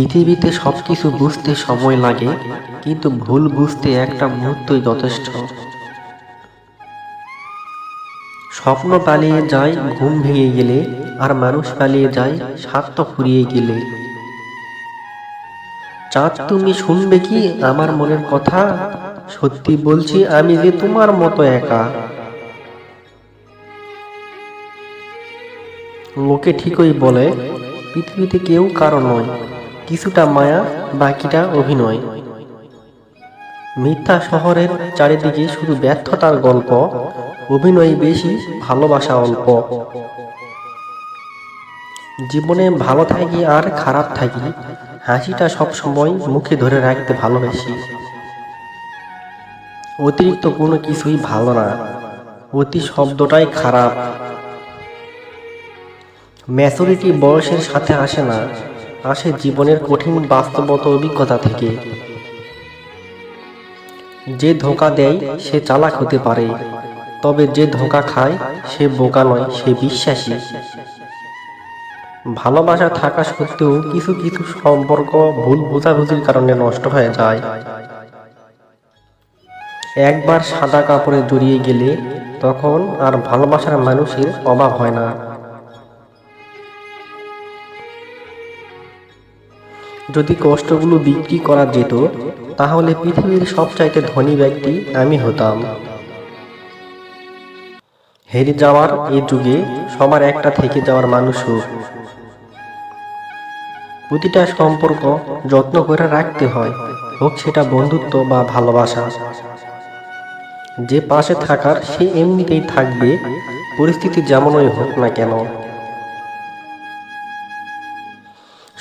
পৃথিবীতে সব কিছু বুঝতে সময় লাগে, কিন্তু ভুল বুঝতে একটা মুহূর্তই যথেষ্ট। স্বপ্ন পালিয়ে যায়, ঘুম ভেঙে গেলে, আর মানুষ পালিয়ে যায়, স্বার্থ ফুরিয়ে গেলে। চাঁদ তুমি শুনবে কি আমার মনের কথা? সত্যি বলছি আমি যে তোমার মতো একা। লোকে ঠিকই বলে, পৃথিবীতে কেউ কারও নয়। কিছুটা মায়া, বাকিটা অভিনয়। মিথ্যা শহরের চারিদিকে শুধু ব্যর্থতার গল্প, অভিনয় বেশি ভালোবাসা অল্প। জীবনে ভালো থাকি আর খারাপ থাকি, হাসিটা সব সময় মুখে ধরে রাখতে ভালোবাসি। অতিরিক্ত কোনো কিছুই ভালো না, অতি শব্দটাই খারাপ। ম্যাচুরিটি বয়সের সাথে আসে না আসে জীবনের কঠিন বাস্তবত অভিজ্ঞতা থেকে। যে ধোকা দেয়, সে চালাক হতে পারে। তবে যে ধোকা খায়, সে বোকা নয়, সে বিশ্বাসী। ভালোবাসা থাকা সত্ত্বেও কিছু কিছু সম্পর্ক ভুল বোঝাবুঝির কারণে নষ্ট হয়ে যায়। একবার সাদা কাপড়ে জড়িয়ে গেলে তখন আর ভালোবাসার মানুষের অভাব হয় না। যদি কষ্টগুলো বিক্রি করা যেত, তাহলে পৃথিবীর সবচাইতে ধনী ব্যক্তি আমি হতাম। হেরে যাওয়ার এই যুগে সবার একটা থেকে যাওয়ার মানুষও প্রতিটা সম্পর্ক যত্ন করে রাখতে হয়, হোক সেটা বন্ধুত্ব বা ভালোবাসা। যে পাশে থাকার সে এমনিতেই থাকবে, পরিস্থিতি যেমনই হোক না কেন।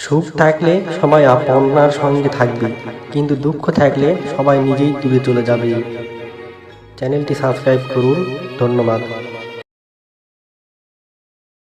সুখ থাকলে সবাই আপনার সঙ্গে থাকবে, কিন্তু দুঃখ থাকলে সবাই নিজেই দূরে চলে যাবে। চ্যানেলটি সাবস্ক্রাইব করুন, ধন্যবাদ।